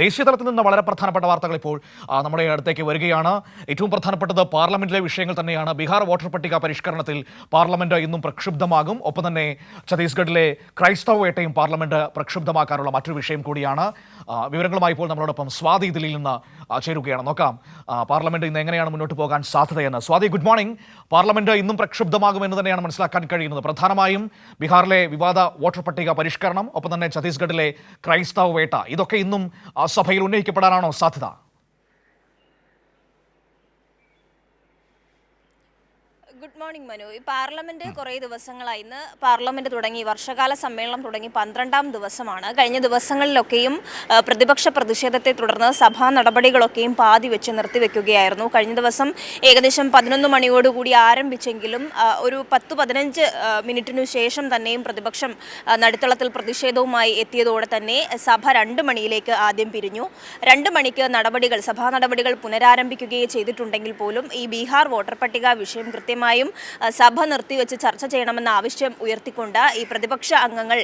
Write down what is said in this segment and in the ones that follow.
ദേശീയ തലത്തിൽ നിന്ന് വളരെ പ്രധാനപ്പെട്ട വാർത്തകൾ ഇപ്പോൾ നമ്മുടെ അടുത്തേക്ക് വരികയാണ്. ഏറ്റവും പ്രധാനപ്പെട്ടത് പാർലമെന്റിലെ വിഷയങ്ങൾ തന്നെയാണ്. ബീഹാർ വോട്ടർ പട്ടിക പരിഷ്കരണത്തിൽ പാർലമെന്റ് ഇന്നും പ്രക്ഷുബ്ധമാകും. ഒപ്പം തന്നെ ഛത്തീസ്ഗഡിലെ ക്രൈസ്തവ വേട്ടയും പാർലമെന്റ് പ്രക്ഷുബ്ധമാക്കാനുള്ള മറ്റൊരു വിഷയം കൂടിയാണ്. വിവരങ്ങളുമായി ഇപ്പോൾ നമ്മളോടൊപ്പം സ്വാതി ഇതിലിൽ നിന്ന് ചേരുകയാണ്. നോക്കാം പാർലമെന്റ് ഇന്ന് എങ്ങനെയാണ് മുന്നോട്ട് പോകാൻ സാധ്യതയെന്ന്. Swathi good morning. പാർലമെന്റ് ഇന്നും പ്രക്ഷുബ്ധമാകും എന്ന് തന്നെയാണ് മനസ്സിലാക്കാൻ കഴിയുന്നത്. പ്രധാനമായും ബീഹാറിലെ വിവാദ വോട്ടർ പട്ടിക പരിഷ്കരണം ഒപ്പം തന്നെ ഛത്തീസ്ഗഡിലെ ക്രൈസ്തവ വേട്ട ഇതൊക്കെ ഇന്നും ആ, സഭയിൽ ഉന്നയിക്കപ്പെടാനാണോ സാധ്യത? Good morning Manu. ഈ പാർലമെന്റ് കുറേ ദിവസങ്ങളായി ഇന്ന് പാർലമെന്റ് തുടങ്ങി വർഷകാല സമ്മേളനം തുടങ്ങി പന്ത്രണ്ടാം ദിവസമാണ്. കഴിഞ്ഞ ദിവസങ്ങളിലൊക്കെയും പ്രതിപക്ഷ പ്രതിഷേധത്തെ തുടർന്ന് സഭാ നടപടികളൊക്കെയും പാതി വെച്ച് നിർത്തിവെക്കുകയായിരുന്നു. കഴിഞ്ഞ ദിവസം ഏകദേശം പതിനൊന്ന് മണിയോടുകൂടി ആരംഭിച്ചെങ്കിലും ഒരു പത്ത് പതിനഞ്ച് മിനിറ്റിനു ശേഷം തന്നെയും പ്രതിപക്ഷം നടുത്തളത്തിൽ പ്രതിഷേധവുമായി എത്തിയതോടെ തന്നെ സഭ രണ്ട് മണിയിലേക്ക് ആദ്യം പിരിഞ്ഞു. രണ്ട് മണിക്ക് നടപടികൾ സഭാ നടപടികൾ പുനരാരംഭിക്കുകയും ചെയ്തിട്ടുണ്ടെങ്കിൽ പോലും ഈ ബീഹാർ വോട്ടർ പട്ടിക വിഷയം കൃത്യമായും ആ, സഭ നിർത്തിവെച്ച് ചർച്ച ചെയ്യണമെന്ന ആവശ്യം ഉയർത്തിക്കൊണ്ട് ഈ പ്രതിപക്ഷ അംഗങ്ങൾ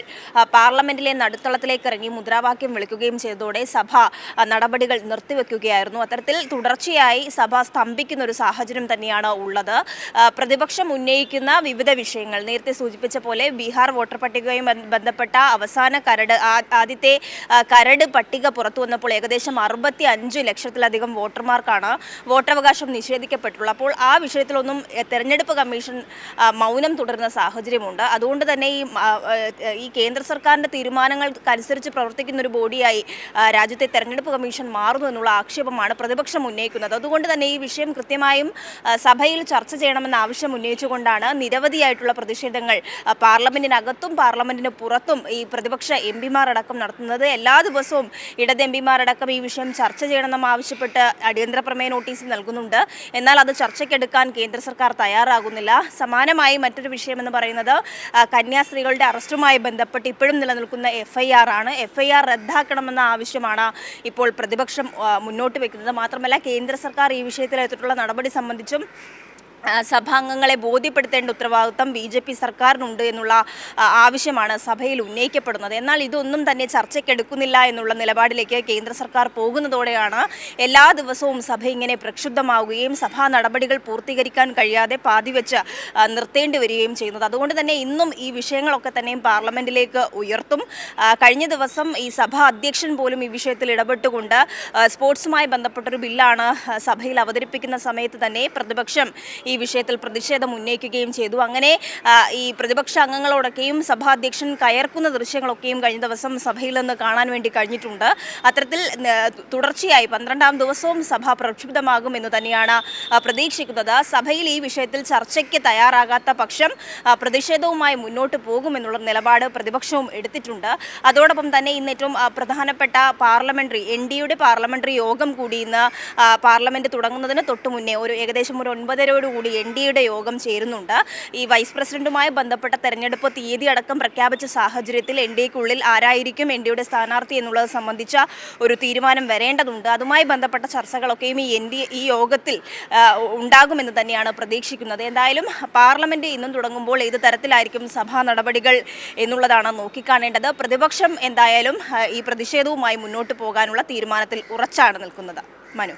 പാർലമെന്റിലെ നടുത്തളത്തിലേക്ക് ഇറങ്ങി മുദ്രാവാക്യം വിളിക്കുകയും ചെയ്തതോടെ സഭ നടപടികൾ നിർത്തിവെക്കുകയായിരുന്നു. അത്തരത്തിൽ തുടർച്ചയായി സഭ സ്തംഭിക്കുന്ന ഒരു സാഹചര്യം തന്നെയാണ് ഉള്ളത്. പ്രതിപക്ഷം ഉന്നയിക്കുന്ന വിവിധ വിഷയങ്ങൾ നേരത്തെ സൂചിപ്പിച്ച പോലെ ബീഹാർ വോട്ടർ പട്ടികയുമായി ബന്ധപ്പെട്ട അവസാന കരട് ആദ്യത്തെ കരട് പട്ടിക പുറത്തു വന്നപ്പോൾ ഏകദേശം അറുപത്തി അഞ്ച് ലക്ഷത്തിലധികം വോട്ടർമാർക്കാണ് വോട്ടവകാശം നിഷേധിക്കപ്പെട്ടുള്ളത്. അപ്പോൾ ആ വിഷയത്തിലൊന്നും എ, തെരഞ്ഞെടുപ്പ് കമ്മീഷൻ മൗനം തുടരുന്ന സാഹചര്യമുണ്ട്. അതുകൊണ്ട് തന്നെ ഈ ഈ കേന്ദ്ര സർക്കാരിന്റെ തീരുമാനങ്ങൾക്കനുസരിച്ച് പ്രവർത്തിക്കുന്ന ഒരു ബോഡിയായി രാജ്യത്തെ തെരഞ്ഞെടുപ്പ് കമ്മീഷൻ മാറുന്നു എന്നുള്ള ആക്ഷേപമാണ് പ്രതിപക്ഷം ഉന്നയിക്കുന്നത്. അതുകൊണ്ട് തന്നെ ഈ വിഷയം കൃത്യമായും സഭയിൽ ചർച്ച ചെയ്യണമെന്ന ആവശ്യം ഉന്നയിച്ചുകൊണ്ടാണ് നിരവധിയായിട്ടുള്ള പ്രതിഷേധങ്ങൾ പാർലമെന്റിനകത്തും പാർലമെന്റിന് പുറത്തും ഈ പ്രതിപക്ഷ എം പിമാരടക്കം നടത്തുന്നത്. എല്ലാ ദിവസവും ഇടത് എം പിമാരടക്കം ഈ വിഷയം ചർച്ച ചെയ്യണമെന്ന് ആവശ്യപ്പെട്ട് അടിയന്തര പ്രമേയ നോട്ടീസ് നൽകുന്നുണ്ട്. എന്നാൽ അത് ചർച്ചയ്ക്കെടുക്കാൻ കേന്ദ്ര സർക്കാർ തയ്യാറാകുന്നില്ല. സമാനമായി മറ്റൊരു വിഷയമെന്ന് പറയുന്നത് കന്യാസ്ത്രീകളുടെ അറസ്റ്റുമായി ബന്ധപ്പെട്ട് ഇപ്പോഴും നിലനിൽക്കുന്ന എഫ് ഐ ആർ ആണ്. എഫ് ഐ ആർ റദ്ദാക്കണമെന്ന ആവശ്യമാണ് ഇപ്പോൾ പ്രതിപക്ഷം മുന്നോട്ട് വെക്കുന്നത്. മാത്രമല്ല കേന്ദ്ര സർക്കാർ ഈ വിഷയത്തിൽ എടുത്തിട്ടുള്ള നടപടി സംബന്ധിച്ചും സഭാംഗങ്ങളെ ബോധ്യപ്പെടുത്തേണ്ട ഉത്തരവാദിത്വം ബി ജെ പി സർക്കാരിനുണ്ട് എന്നുള്ള ആവശ്യമാണ് സഭയിൽ ഉന്നയിക്കപ്പെടുന്നത്. എന്നാൽ ഇതൊന്നും തന്നെ ചർച്ചയ്ക്കെടുക്കുന്നില്ല എന്നുള്ള നിലപാടിലേക്ക് കേന്ദ്ര സർക്കാർ പോകുന്നതോടെയാണ് എല്ലാ ദിവസവും സഭ ഇങ്ങനെ പ്രക്ഷുബ്ധമാവുകയും സഭാ നടപടികൾ പൂർത്തീകരിക്കാൻ കഴിയാതെ പാതിവെച്ച് വെച്ച് നിർത്തേണ്ടി വരികയും ചെയ്യുന്നത്. അതുകൊണ്ട് തന്നെ ഇന്നും ഈ വിഷയങ്ങളൊക്കെ തന്നെയും പാർലമെന്റിലേക്ക് ഉയർത്തും. കഴിഞ്ഞ ദിവസം ഈ സഭാ അധ്യക്ഷൻ പോലും ഈ വിഷയത്തിൽ ഇടപെട്ടുകൊണ്ട് സ്പോർട്സുമായി ബന്ധപ്പെട്ടൊരു ബില്ലാണ് സഭയിൽ അവതരിപ്പിക്കുന്ന സമയത്ത് തന്നെ പ്രതിപക്ഷം ഈ വിഷയത്തിൽ പ്രതിഷേധം ഉന്നയിക്കുകയും ചെയ്തു. അങ്ങനെ ഈ പ്രതിപക്ഷ അംഗങ്ങളോടൊക്കെയും സഭാധ്യക്ഷൻ കയർക്കുന്ന ദൃശ്യങ്ങളൊക്കെയും കഴിഞ്ഞ ദിവസം സഭയിൽ നിന്ന് കാണാൻ വേണ്ടി കഴിഞ്ഞിട്ടുണ്ട്. അത്തരത്തിൽ തുടർച്ചയായി പന്ത്രണ്ടാം ദിവസവും സഭ പ്രക്ഷുബ്ധമാകും എന്ന് തന്നെയാണ് പ്രതീക്ഷിക്കുന്നത്. സഭയിൽ ഈ വിഷയത്തിൽ ചർച്ചയ്ക്ക് തയ്യാറാകാത്ത പക്ഷം പ്രതിഷേധവുമായി മുന്നോട്ട് പോകുമെന്നുള്ള നിലപാട് പ്രതിപക്ഷവും എടുത്തിട്ടുണ്ട്. അതോടൊപ്പം തന്നെ ഇന്ന് ഏറ്റവും പ്രധാനപ്പെട്ട പാർലമെന്ററി എൻ ഡിയുടെ പാർലമെന്ററി യോഗം കൂടി ഇന്ന് പാർലമെന്റ് തുടങ്ങുന്നതിന് തൊട്ടു മുന്നേ ഒരു ഏകദേശം ഒരു ഒൻപതരോടുകൂടി എൻ ഡി എയുടെ യോഗം ചേരുന്നുണ്ട്. ഈ വൈസ് പ്രസിഡന്റുമായി ബന്ധപ്പെട്ട തെരഞ്ഞെടുപ്പ് തീയതി അടക്കം പ്രഖ്യാപിച്ച സാഹചര്യത്തിൽ എൻ ഡി എക്കുള്ളിൽ ആരായിരിക്കും എൻ ഡിയുടെ സ്ഥാനാർത്ഥി എന്നുള്ളത് സംബന്ധിച്ച ഒരു തീരുമാനം വരേണ്ടതുണ്ട്. അതുമായി ബന്ധപ്പെട്ട ചർച്ചകളൊക്കെയും ഈ എൻ ഡി ഈ യോഗത്തിൽ ഉണ്ടാകുമെന്ന് തന്നെയാണ് പ്രതീക്ഷിക്കുന്നത്. എന്തായാലും പാർലമെന്റ് ഇന്നും തുടങ്ങുമ്പോൾ ഏത് തരത്തിലായിരിക്കും സഭാ നടപടികൾ എന്നുള്ളതാണ് നോക്കിക്കാണേണ്ടത്. പ്രതിപക്ഷം എന്തായാലും ഈ പ്രതിഷേധവുമായി മുന്നോട്ട് പോകാനുള്ള തീരുമാനത്തിൽ ഉറച്ചാണ് നിൽക്കുന്നത്. മനു.